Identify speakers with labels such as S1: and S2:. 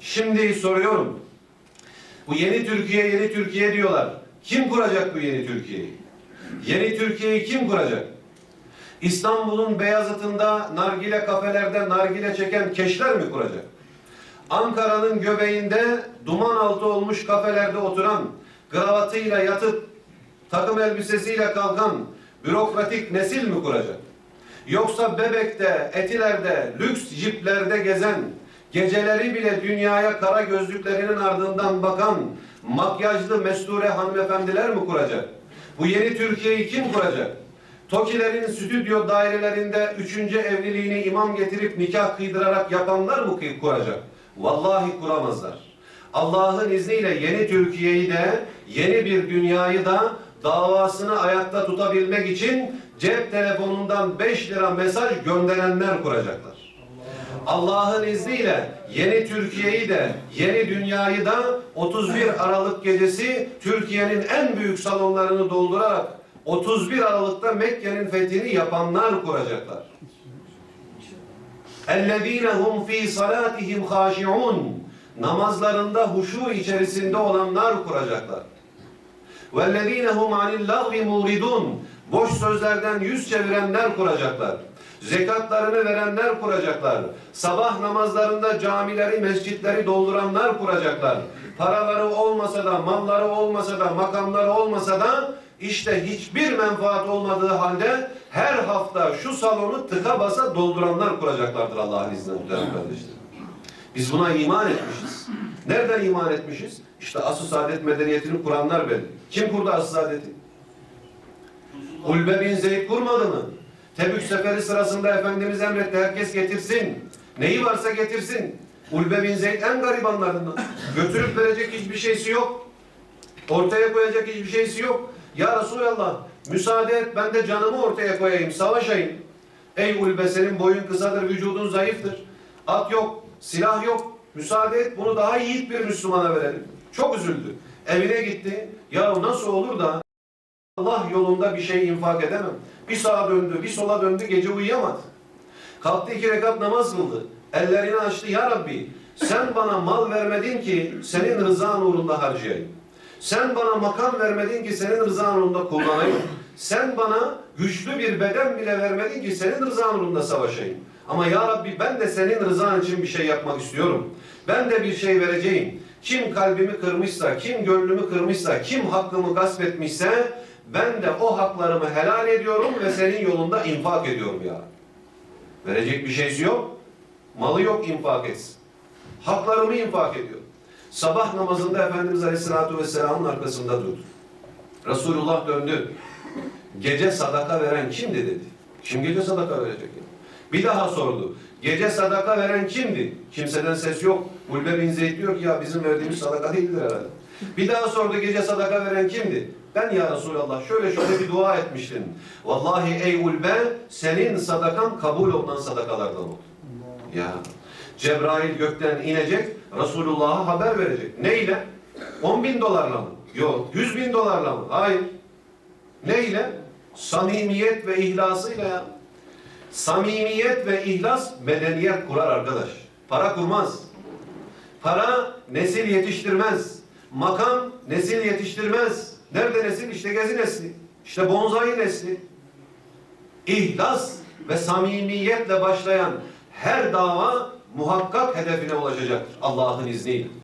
S1: Şimdi soruyorum. Bu yeni Türkiye, yeni Türkiye diyorlar. Kim kuracak bu yeni Türkiye'yi? Yeni Türkiye'yi kim kuracak? İstanbul'un Beyazıt'ında nargile kafelerde nargile çeken keşler mi kuracak? Ankara'nın göbeğinde duman altı olmuş kafelerde oturan, kravatıyla yatıp takım elbisesiyle kalkan bürokratik nesil mi kuracak? Yoksa Bebek'te, Etiler'de, lüks jiplerde gezen, geceleri bile dünyaya kara gözlüklerinin ardından bakan makyajlı mesture hanımefendiler mi kuracak? Bu yeni Türkiye'yi kim kuracak? Tokilerin stüdyo dairelerinde üçüncü evliliğini imam getirip nikah kıydırarak yapanlar mı kuracak? Vallahi kuramazlar. Allah'ın izniyle yeni Türkiye'yi de yeni bir dünyayı da davasını ayakta tutabilmek için cep telefonundan 5 lira mesaj gönderenler kuracaklar. Allah'ın izniyle yeni Türkiye'yi de yeni dünyayı da 31 Aralık gecesi Türkiye'nin en büyük salonlarını doldurarak 31 Aralık'ta Mekke'nin fethini yapanlar kuracaklar. اَلَّذ۪ينَ هُمْ ف۪ي صَلَاتِهِمْ خَاشِعُونَ Namazlarında huşu içerisinde olanlar kuracaklar. وَالَّذ۪ينَ هُمْ عَنِ اللّٰغْوِ مُورِدُونَ Boş sözlerden yüz çevirenler kuracaklar. Zekatlarını verenler kuracaklar. Sabah namazlarında camileri, mescitleri dolduranlar kuracaklar. Paraları olmasa da, malları olmasa da, makamları olmasa da işte hiçbir menfaat olmadığı halde her hafta şu salonu tıka basa dolduranlar kuracaklardır Allah'ın izniyle muhterem kardeşlerim. Biz buna iman etmişiz. Nereden iman etmişiz? İşte Asr-ı Saadet medeniyetini kuranlar belli. Kim kurdu Asr-ı Saadet'i? Ulbe bin Zeyd kurmadı? Tebük seferi sırasında Efendimiz emretti herkes getirsin. Neyi varsa getirsin. Ulbe bin Zeyd en garibanlarından. Götürüp verecek hiçbir şeysi yok. Ortaya koyacak hiçbir şeysi yok. Ya Resulallah müsaade et ben de canımı ortaya koyayım, savaşayım. Ey Ulbe senin boyun kısadır, vücudun zayıftır. At yok, silah yok. Müsaade et bunu daha yiğit bir Müslümana verelim. Çok üzüldü. Evine gitti. Ya nasıl olur da Allah yolunda bir şey infak edemem. Bir sağa döndü, bir sola döndü, gece uyuyamadı. Kalktı iki rekat namaz kıldı. Ellerini açtı. Ya Rabbi sen bana mal vermedin ki senin rızan uğrunda harcayayım. Sen bana makam vermedin ki senin rızan uğrunda kullanayım. Sen bana güçlü bir beden bile vermedin ki senin rızan uğrunda savaşayım. Ama ya Rabbi ben de senin rızan için bir şey yapmak istiyorum. Ben de bir şey vereceğim. Kim kalbimi kırmışsa, kim gönlümü kırmışsa, kim hakkımı gasp etmişse ben de o haklarımı helal ediyorum ve senin yolunda infak ediyorum ya. Verecek bir şeysi yok. Malı yok infak etsin. Haklarımı infak ediyor. Sabah namazında Efendimiz Aleyhisselatü Vesselam'ın arkasında durdu. Resulullah döndü. Gece sadaka veren kimdi dedi. Kim gece sadaka verecek? ya? Bir daha sordu. Gece sadaka veren kimdi? Kimseden ses yok. Ulbe bin Zeyd diyor ki ya bizim verdiğimiz sadaka değildir herhalde. Bir daha sordu gece sadaka veren kimdi? Ben ya Resulallah şöyle şöyle bir dua etmiştim. Vallahi ey Ulbe senin sadakan kabul olunan sadakalardan oldu. Ya Cebrail gökten inecek Resulullah'a haber verecek. Ne ile? 10 bin dolarla mı? Yok. 100 bin dolarla mı? Hayır. Ne ile? Samimiyet ve ihlasıyla ya. Samimiyet ve ihlas medeniyet kurar arkadaş. Para kurmaz. Para nesil yetiştirmez. Makam nesil yetiştirmez. Nerede nesil? İşte gezi nesli. İşte bonzai nesli. İhlas ve samimiyetle başlayan her dava muhakkak hedefine ulaşacaktır Allah'ın izniyle.